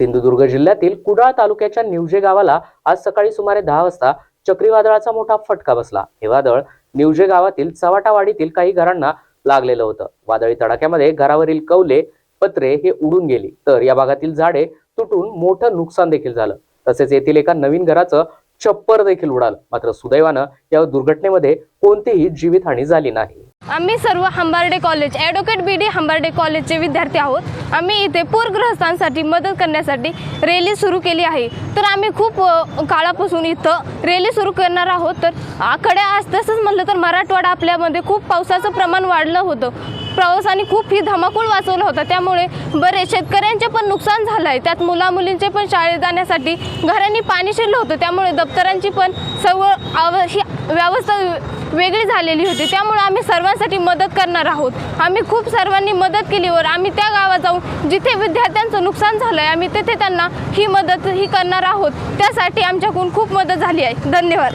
सिंधुदुर्ग जिल्ह्यातील कुडाळ तालुक्याच्या निवजे गावाला आज सकाळी सुमारे दहा वाजता चक्रीवादळाचा मोठा फटका बसला. हे वादळ निवजे गावातील चवाटावाडीतील काही घरांना लागलेलं होतं. वादळी तडाख्यामध्ये घरावरील कौले पत्रे हे उडून गेली. तर या भागातील झाडे तुटून मोठं नुकसान देखील झालं. तसेच येथील एका नवीन घराचं छप्पर देखील उडालं. मात्र सुदैवानं या दुर्घटनेमध्ये कोणतीही जीवितहानी झाली नाही. आम्ही सर्व Hambarde college advocate B D Hambarde कॉलेजचे विद्यार्थी आहोत. आम्ही इथे पूरग्रस्तांसाठी मदत करण्यासाठी रॅली सुरू केली आहे. तर आम्ही खूप काळापासून इथं रॅली सुरू करणार आहोत. तर आकडे आज तसंच म्हटलं तर मराठवाडा आपल्यामध्ये खूप पावसाचं प्रमाण वाढलं होतं. प्रवासाने खूप ही धमाकूळ वाचवलं होतं. त्यामुळे बरेच शेतकऱ्यांचे पण नुकसान झालं आहे त्यात मुलामुलींचे पण शाळेत जाण्यासाठी घरांनी पाणी शिरलं होतं. त्यामुळे दप्तरांची पण सर्व आव ही व्यवस्था वेगळी झालेली होती. त्यामुळे आम्ही सर्वांसाठी मदत करणार आहोत. आम्ही खूप सर्वांनी मदत केलीवर आम्ही त्या गावात जाऊन जिथे विद्यार्थ्यांचं नुकसान झालं आहे आम्ही तिथे त्यांना ही मदत ही करणार आहोत. त्यासाठी आमच्याकडून खूप मदत झाली आहे. धन्यवाद.